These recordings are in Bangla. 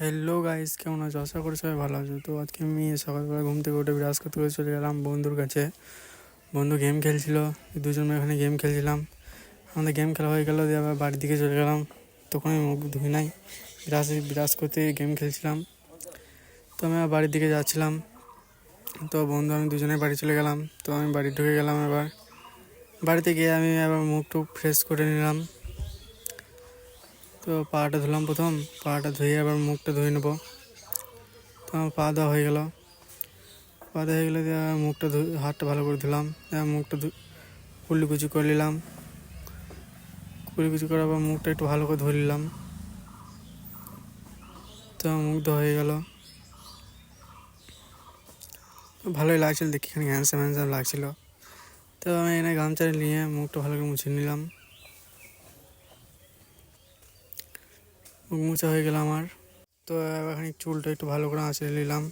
হ্যালো গাইস কেমন আছো? আশা করি সবাই ভালো আছো। তো আজকে আমি সকালবেলা ঘুম থেকে উঠে বিরাজ করতে করে চলে গেলাম বন্ধুর কাছে। বন্ধু গেম খেলছিল দুজন এখানে গেম খেলছিলাম। আমাদের গেম খেলা হয়ে গেল, দিয়ে আবার বাড়ির দিকে চলে গেলাম। তখন আমি মুখ ধুই নাই। বিরাজ বিরাজ করতে গেম খেলছিলাম। তো আমি আবার বাড়ির দিকে যাচ্ছিলাম। তো বন্ধু, আমি দুজনে বাড়ি চলে গেলাম। তো আমি বাড়ি ঢুকে গেলাম এবার বাড়িতে গিয়ে আমি আবার মুখ টুক ফ্রেশ করে নিলাম। তো পাটা ধুলাম প্রথম, পাটা ধুয়ে আবার মুখটা ধুয়ে নেব। তো আমার পা দেওয়া হয়ে গেল। পা দেওয়া হয়ে গেলে মুখটা ধু, হাতটা ভালো করে ধুলাম। মুখটা ধু কুচি করে নিলাম। কুচি করে আবার মুখটা একটু ভালো করে ধুয়ে নিলাম। তো মুখ ধোয়া হয়ে গেল। ভালোই লাগছিল দেখি এখানে হ্যান্ডসাম হ্যান্ডসাম লাগছিল। তো আমি এখানে গামছা নিয়ে মুখটা ভালো করে মুছে নিলাম। মুছা হয়ে গেল আমার। তো এবার খানিক চুলটা একটু ভালো করে আঁচড়ে নিলাম।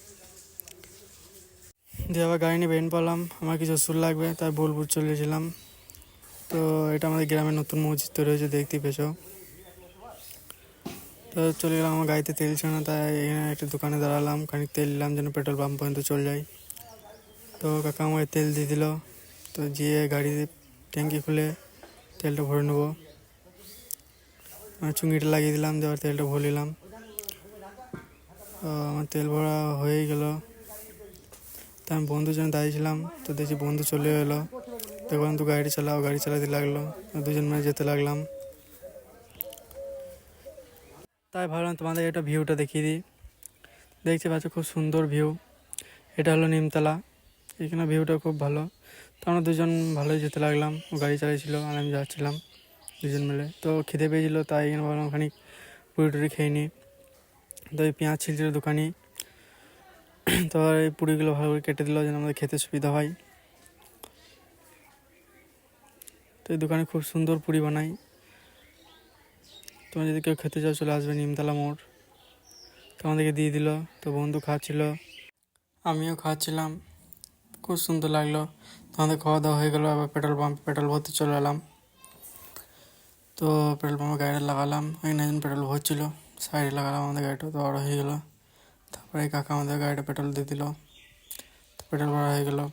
দিয়ে আবার গাড়ি নিয়ে বেরিয়ে পড়লাম। আমার কিছু ওষুধ লাগবে, তাই বোলপুর চলে তো এটা আমাদের গ্রামের নতুন মসজিদ তৈরি হয়েছে দেখতে পেছো তো চলে গেলাম, আমার গাড়িতে তেল ছিল না, তাই এখানে একটা দোকানে দাঁড়ালাম। খানিক তেল নিলাম যেন পেট্রোল পাম্প পর্যন্ত চলে যায়। তো কাকা আমাকে তেল দিয়ে দিল। তো গিয়ে গাড়িতে ট্যাঙ্কি খুলে তেলটা ভরে নেব। চুঙ্গিটা লাগিয়ে দিলাম, দেওয়ার তেলটা ভরে নিলাম তো আমার তেল ভরা হয়ে গেল। তো আমি বন্ধুর জন্য দাঁড়িয়েছিলাম তো দেখছি বন্ধু চলে এলো। দেখলাম তো গাড়ি চালাও, গাড়ি চালাতে লাগল। দুজন মিলে যেতে লাগলাম। তাই ভাবলাম তোমাদের এটা ভিউটা দেখিয়ে দিই। দেখতে পাচ্ছ খুব সুন্দর ভিউ। এটা হলো নিমতলা। এখানে ভিউটা খুব ভালো। তো আমরা দুজন ভালোই যেতে লাগলাম। গাড়ি চালিয়েছিল আর আমি যাচ্ছিলাম। দুজন মিলে। তো খিদে পেয়েছিলো, তাই এখানে ভাবলাম খানিক পুরি টুরি খেয়ে নিই। তো এই পেঁয়াজ ছিলছিল দোকানে। তো এই পুরিগুলো ভালো করে কেটে দিল যেন আমাদের খেতে সুবিধা হয়। তো এই দোকানে খুব সুন্দর পুরি বানাই। তোমরা যদি কেউ খেতে চাও চলে আসবে নিমতলা মোড়। তো আমাদেরকে দিয়ে দিল, তো বন্ধু খাচ্ছিল। আমিও খাচ্ছিলাম, খুব সুন্দর লাগল। তোমাদের খাওয়া দাওয়া হয়ে গেলো আবার পেট্রোল পাম্প পেট্রোল ভরতে চলে এলাম। তো পেট্রোল পাম্পে গাড়িটা লাগালাম এখানে একজন পেট্রোল ভরছিল, সাইডে লাগালাম আমাদের গাড়িটা, তো বড় হয়ে গেলো। তারপরে কাকা আমাদের গাড়িটা পেট্রোল দিয়ে দিল, তো পেট্রোল ভরা হয়ে গেলো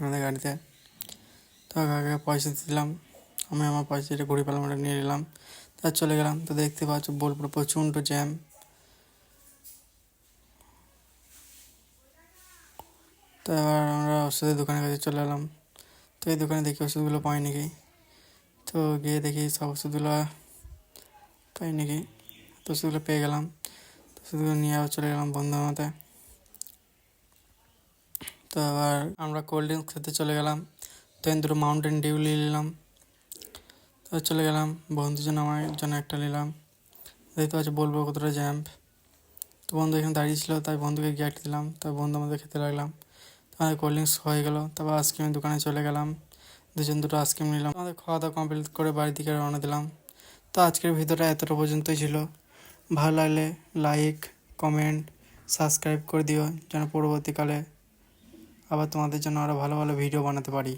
আমাদের গাড়িতে। তো কাকাকে পয়সা দিলাম, আমি আমার পয়সা যেটা ঘুরে পেলাম ওটা নিয়ে নিলাম তার চলে গেলাম। তো দেখতে পাচ্ছ বোলপুরে প্রচণ্ড জ্যাম। তো এবার আমরা ওষুধের দোকানের কাছে চলে এলাম। তো এই দোকানে দেখি ওষুধগুলো পাই নাকি। তো গিয়ে দেখি সব ওষুধগুলো পাই নাকি। তো ওষুধগুলো পেয়ে গেলাম। ওষুধগুলো নিয়ে আবার চলে গেলাম বন্ধুর মতে। তো আবার আমরা কোল্ড ড্রিঙ্কস খেতে চলে গেলাম। তো দুটো মাউন্টেন ডিউ নিলাম। তো চলে গেলাম। বন্ধুর জন্য আমার জন্য একটা নিলাম। দেখতে পাচ্ছি বলব কতটা জ্যাম্প তো বন্ধু এখানে দাঁড়িয়েছিল তাই বন্ধুকে গিয়ে দিলাম। তাই বন্ধু আমাদের খেতে লাগলাম। তো আমাদের কোল্ড ড্রিঙ্কস হয়ে গেলো। তারপর আইসক্রিমের দোকানে চলে গেলাম। দুজন দুটো আইসক্রিম নিলাম। আমাদের খাওয়া দাওয়া কমপ্লিট করে বাড়ির দিকে রওনা দিলাম। তো আজকের ভিডিওটা এতটা পর্যন্তই ছিল। ভালো লাগলে লাইক কমেন্ট সাবস্ক্রাইব করে দিও। যেন পরবর্তীকালে আবার তোমাদের জন্য আরও ভালো ভালো ভিডিও বানাতে পারি।